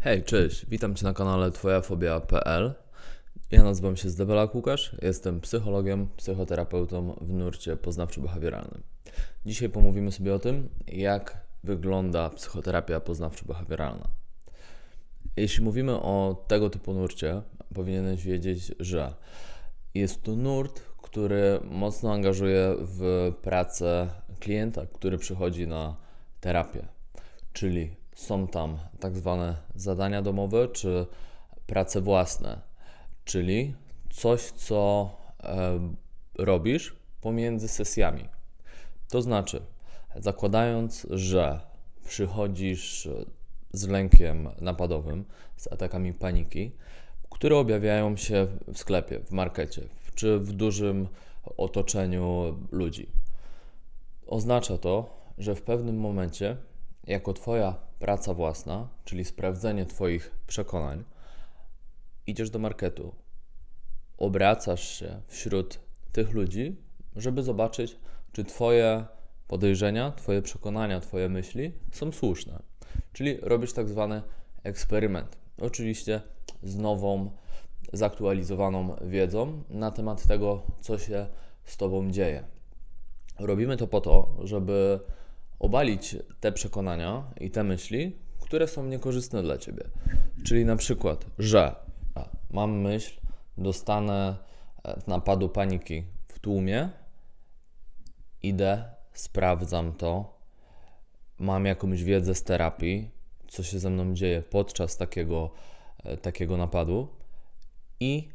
Hej, cześć, witam Cię na kanale twojafobia.pl. Ja nazywam się Zdebelak Łukasz, jestem psychologiem, psychoterapeutą w nurcie poznawczo-behawioralnym. Dzisiaj pomówimy sobie o tym, jak wygląda psychoterapia poznawczo-behawioralna. Jeśli mówimy o tego typu nurcie, powinieneś wiedzieć, że jest to nurt, który mocno angażuje w pracę klienta, który przychodzi na terapię. Czyli są tam tak zwane zadania domowe czy prace własne, czyli coś, co e, robisz pomiędzy sesjami. To znaczy, zakładając, że przychodzisz z lękiem napadowym, z atakami paniki, które objawiają się w sklepie, w markecie czy w dużym otoczeniu ludzi. Oznacza to, że w pewnym momencie, jako Twoja praca własna, czyli sprawdzenie Twoich przekonań, idziesz do marketu, obracasz się wśród tych ludzi, żeby zobaczyć, czy Twoje podejrzenia, Twoje przekonania, Twoje myśli są słuszne. Czyli robisz tak zwany eksperyment. Oczywiście z nową, zaktualizowaną wiedzą na temat tego, co się z Tobą dzieje. Robimy to po to, żeby obalić te przekonania i te myśli, które są niekorzystne dla ciebie. Czyli na przykład, że mam myśl, dostanę e, napadu paniki w tłumie, idę, sprawdzam to, mam jakąś wiedzę z terapii, co się ze mną dzieje podczas takiego, e, takiego napadu i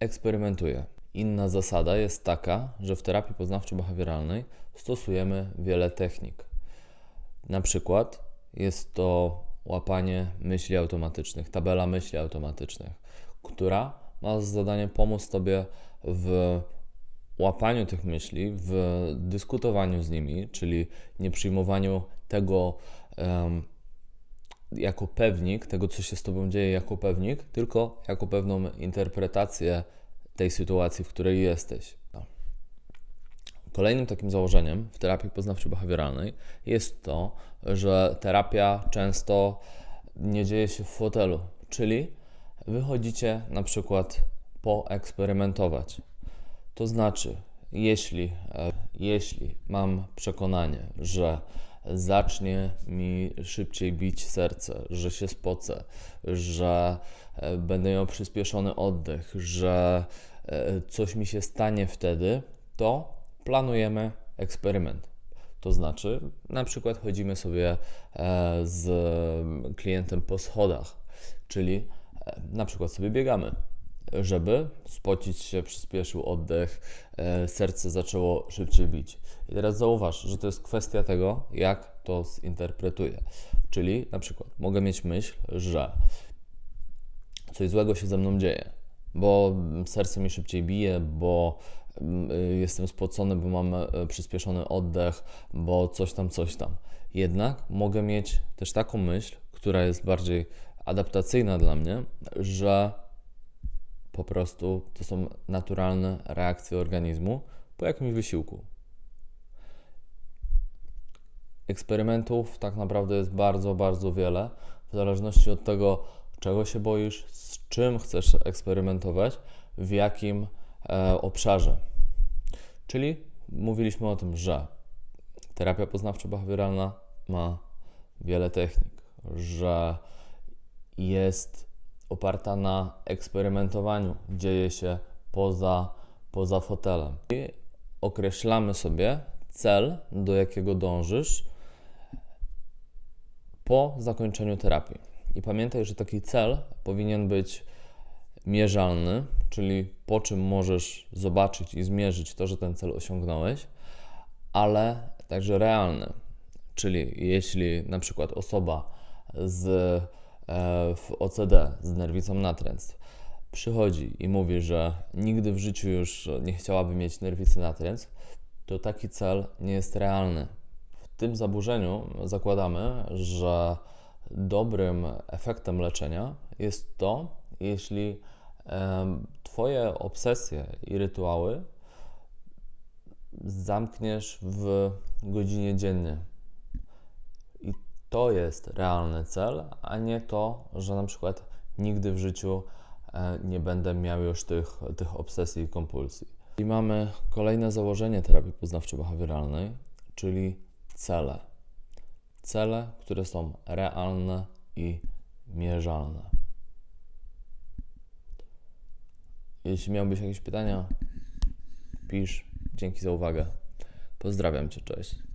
eksperymentuję. Inna zasada jest taka, że w terapii poznawczo-behawioralnej stosujemy wiele technik. Na przykład jest to łapanie myśli automatycznych, tabela myśli automatycznych, która ma za zadanie pomóc Tobie w łapaniu tych myśli, w dyskutowaniu z nimi, czyli nie przyjmowaniu tego um, jako pewnik, tego co się z Tobą dzieje jako pewnik, tylko jako pewną interpretację tej sytuacji, w której jesteś. Kolejnym takim założeniem w terapii poznawczo-behawioralnej jest to, że terapia często nie dzieje się w fotelu, czyli wychodzicie na przykład poeksperymentować. To znaczy, jeśli, e, jeśli mam przekonanie, że zacznie mi szybciej bić serce, że się spocę, że e, będę miał przyspieszony oddech, że e, coś mi się stanie wtedy, to planujemy eksperyment. To znaczy, na przykład chodzimy sobie e, z klientem po schodach, czyli e, na przykład sobie biegamy, żeby spocić się, przyspieszył oddech, e, serce zaczęło szybciej bić. I teraz zauważ, że to jest kwestia tego, jak to zinterpretuję. Czyli na przykład mogę mieć myśl, że coś złego się ze mną dzieje, bo serce mi szybciej bije, bo jestem spocony, bo mam e, przyspieszony oddech, bo coś tam, coś tam. Jednak mogę mieć też taką myśl, która jest bardziej adaptacyjna dla mnie, że po prostu to są naturalne reakcje organizmu po jakimś wysiłku. Eksperymentów tak naprawdę jest bardzo, bardzo wiele, w zależności od tego, czego się boisz, z czym chcesz eksperymentować, w jakim obszarze. Czyli mówiliśmy o tym, że terapia poznawczo-behawioralna ma wiele technik, że jest oparta na eksperymentowaniu, dzieje się poza, poza fotelem. I określamy sobie cel, do jakiego dążysz po zakończeniu terapii. I pamiętaj, że taki cel powinien być mierzalny, czyli po czym możesz zobaczyć i zmierzyć to, że ten cel osiągnąłeś, ale także realny. Czyli jeśli na przykład osoba z, e, w OCD z nerwicą natręstw przychodzi i mówi, że nigdy w życiu już nie chciałaby mieć nerwicy natręstw, to taki cel nie jest realny. W tym zaburzeniu zakładamy, że dobrym efektem leczenia jest to, jeśli Twoje obsesje i rytuały zamkniesz w godzinie dziennie. I to jest realny cel, a nie to, że na przykład nigdy w życiu e, nie będę miał już tych, tych obsesji i kompulsji. I mamy kolejne założenie terapii poznawczo-behawioralnej, czyli cele. Cele, które są realne i mierzalne. Jeśli miałbyś jakieś pytania, pisz. Dzięki za uwagę. Pozdrawiam Cię, cześć.